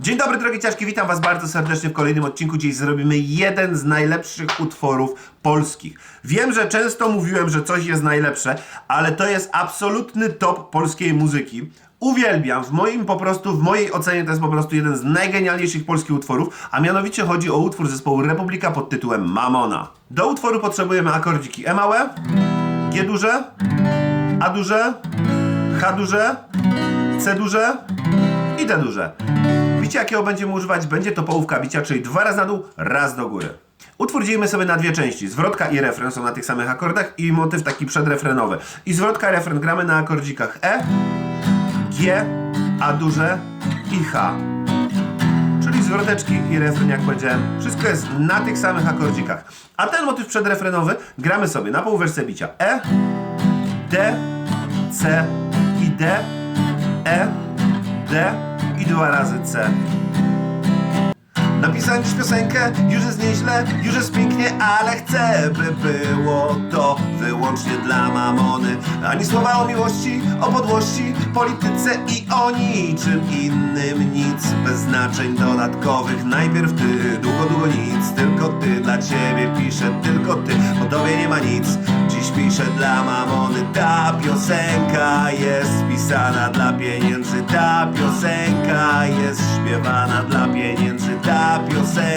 Dzień dobry drogie ciaszki, witam was bardzo serdecznie w kolejnym odcinku. Dziś zrobimy jeden z najlepszych utworów polskich. Wiem, że często mówiłem, że coś jest najlepsze, ale to jest absolutny top polskiej muzyki. Uwielbiam, w moim po prostu, w mojej ocenie to jest po prostu jeden z najgenialniejszych polskich utworów, a mianowicie chodzi o utwór zespołu Republika pod tytułem Mamona. Do utworu potrzebujemy akordziki E małe, G duże, A duże, H duże, C duże i D duże. Bicie jakiego będziemy używać, będzie to połówka bicia, czyli dwa razy na dół, raz do góry. Utwór dzielimy sobie na dwie części. Zwrotka i refren są na tych samych akordach i motyw taki przedrefrenowy. I zwrotka i refren gramy na akordzikach E, G, A duże i H. Czyli zwroteczki i refren, jak powiedziałem, wszystko jest na tych samych akordzikach. A ten motyw przedrefrenowy gramy sobie na półwyżce bicia E, D, C i D, E, D i dwa razy C. Napisałem dziś piosenkę, już jest nieźle, już jest pięknie, ale chcę, by było to wyłącznie dla mamony. Ani słowa o miłości, o podłości, polityce i o niczym innym nic. Bez znaczeń dodatkowych, najpierw ty, długo, długo nic. Tylko ty, dla ciebie piszę, tylko ty, po tobie nie ma nic. Dziś piszę dla mamony, ta piosenka jest pisana dla pieniędzy, ta piosenka jest śpiewana dla pieniędzy, ta piosenka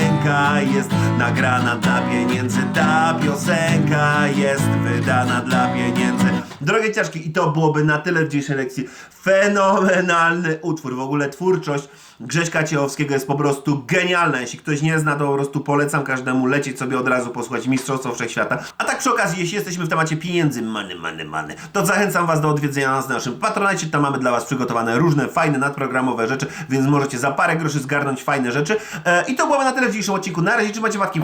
jest nagrana dla pieniędzy, ta piosenka jest wydana dla pieniędzy. Drogie ciaszki, i to byłoby na tyle w dzisiejszej lekcji. Fenomenalny utwór, w ogóle twórczość Grześka Ciechowskiego jest po prostu genialna. Jeśli ktoś nie zna, to po prostu polecam każdemu lecieć sobie od razu posłuchać Mistrzostwo Wszechświata. A tak przy okazji, jeśli jesteśmy w temacie pieniędzy, many, many, many, to zachęcam Was do odwiedzenia nas na naszym Patronite. Tam mamy dla Was przygotowane różne fajne, nadprogramowe rzeczy, więc możecie za parę groszy zgarnąć fajne rzeczy. E, I to byłoby na tyle w dzisiejszym odcinku. Na razie trzymajcie matki.